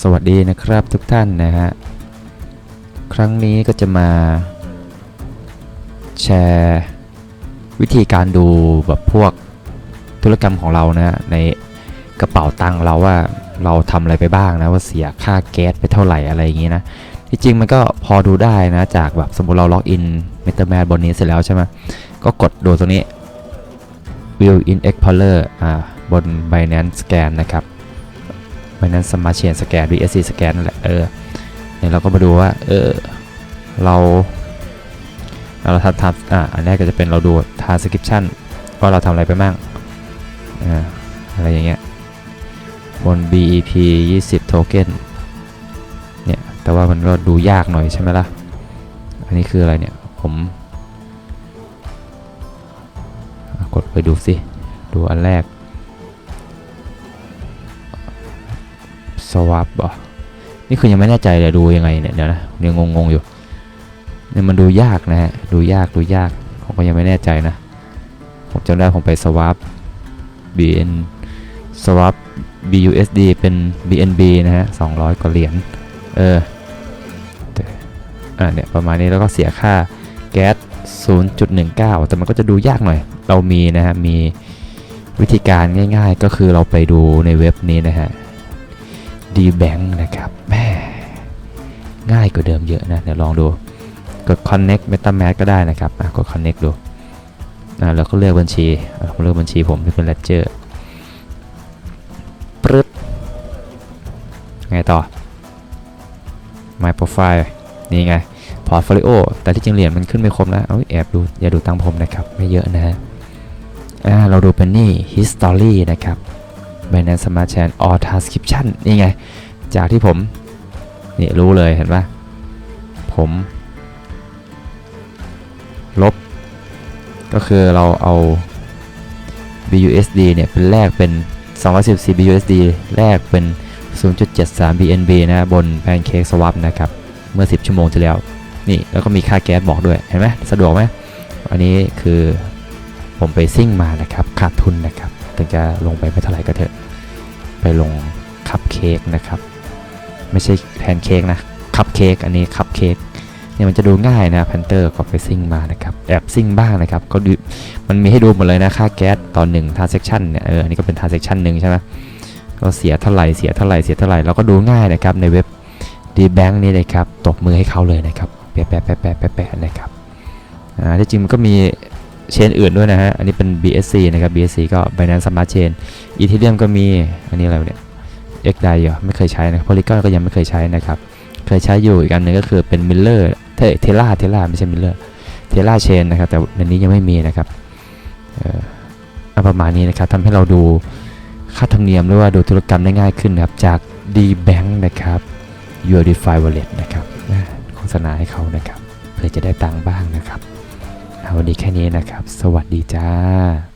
สวัสดีนะครับทุกท่านนะฮะ ครั้งนี้ก็จะมาแชร์วิธีการดูแบบพวกธุรกรรมของเรานะในกระเป๋าตังค์เราว่าเราทำอะไรไปบ้างนะว่าเสียค่าแก๊สไปเท่าไหร่อะไรอย่างงี้นะที่จริงมันก็พอดูได้นะจากแบบสมมติเราล็อกอิน m e t a m a s บนนี้เสร็จแล้วใช่ไหมก็กดดูตรงนี้ View in Explorer อ่าบน Binance Scan นะครับ Binance Smart Chain Scan BSC Scan นั่นแหละเออเนี่ยเราก็มาดูว่าเออเราเราทำทำอ่าอันแรกก็จะเป็นเราดู transcription ว่าเราทำอะไรไปบ้างอ่าอะไรอย่างเงี้ยบน BEP 20 token เนี่ย แต่ว่ามันก็ดูยากหน่อยใช่ไหมล่ะ อันนี้คืออะไรเนี่ย ผม กดไปดูสิ ดูอันแรก สวับอะนี่คือยังไม่แน่ใจเลยดูยังไงเนี่ยเดี๋ยวนะยังงงๆอยู่เนี่ยมันดูยากนะฮะดูยากดูยากผมก็ยังไม่แน่ใจนะ ผมจำได้ผมไปสวับ BN สวับ BUSD เป็น BNB นะฮะ200 กว่าเหรียญเอออ่าเนี่ยประมาณนี้แล้วก็เสียค่าแก๊ส 0.19 แต่มันก็จะดูยากหน่อย เรามีนะฮะ มีวิธีการง่ายๆ ก็คือเราไปดูในเว็บนี้นะฮะ D-Bank นะครับแม่ง่ายกว่าเดิมเยอะนะ เดี๋ยวลองดูกด Connect MetaMask ก็ได้นะครับอะกด Connect ดูอะแล้วก็เลือกบัญชีผมเลือกบัญชีผมที่เป็น Ledger ปึ๊บไงต่อ My Profile นี่ไง Portfolio แต่ที่จริงเหรียญมันขึ้นไม่ครบนะเอาแอบดู อย่าดูตังค์ผมนะครับ ไม่เยอะนะฮะอ่าเราดูเป็นนี่ History นะครับ Binance Smart Chain All Transcription นี่ไง จากที่ผม นี่รู้เลยเห็นปะผม ลบ ก็คือเราเอา BUSD เนี่ย เป็นแลกเป็น 214 BUSD แลกเป็น 0.73 BNB นะบน Pancake Swap นะครับ เมื่อ 10 ชั่วโมงที่แล้ว นี่ แล้วก็มีค่าแก๊สบอกด้วย เห็นไหมสะดวกไหมอันนี้คือผมไปซิ่งมานะครับ ขาดทุนนะครับ ถึงจะลงไปไม่เท่าไหร่ก็เถอะ ไปลงคัพเค้กนะครับ ไม่ใช่แพนเค้กนะคัพเค้กอันนี้คัพเค้กเนี่ยมันจะดูง่ายนะแพนเตอร์ก็ไปซิ่งมานะครับแอบซิ่งบ้างนะครับก็ดูมันมีให้ดูหมดเลยนะค่าแก๊สตอนหนึ่ง transaction เนี่ยเอออันนี้ก็เป็น transaction หนึ่งใช่ไหมก็เสียเท่าไหร่เสียเท่าไหร่เสียเท่าไหร่เราก็ดูง่ายนะครับในเว็บ D-Bank นี่เลยครับตบมือให้เขาเลยนะครับแปะแปะแปะแปะแปะแปะนะครับอ่าที่จริงมันก็มี เชนอื่นด้วยนะฮะ อันนี้เป็น BSC นะครับ BSC ก็ Binance Smart Chain Ethereum ก็มี อันนี้อะไรเนี่ย x d a i เหรอไม่เคยใช้นะ Polygon ก็ยังไม่เคยใช้นะครับ เคยใช้อยู่อีกอันหนึงก็คือเป็น Miller เทเทล่าเทล่าไม่ใช่ Miller เทล่าเชนนะครับ แต่ในนี้ยังไม่มีนะครับเอ่อเอาประมาณนี้นะครับทำให้เราดูค่าธรรมเนียมหรือว่าดูธุรกรรมได้ง่ายขึ้นนะครับ จาก D-Bank นะครับ Your DeFi Wallet นะครับโฆษณาให้เขานะครับ เพื่อจะได้ตังค์บ้างนะครับ วันนี้แค่นี้นะครับ สวัสดีจ้า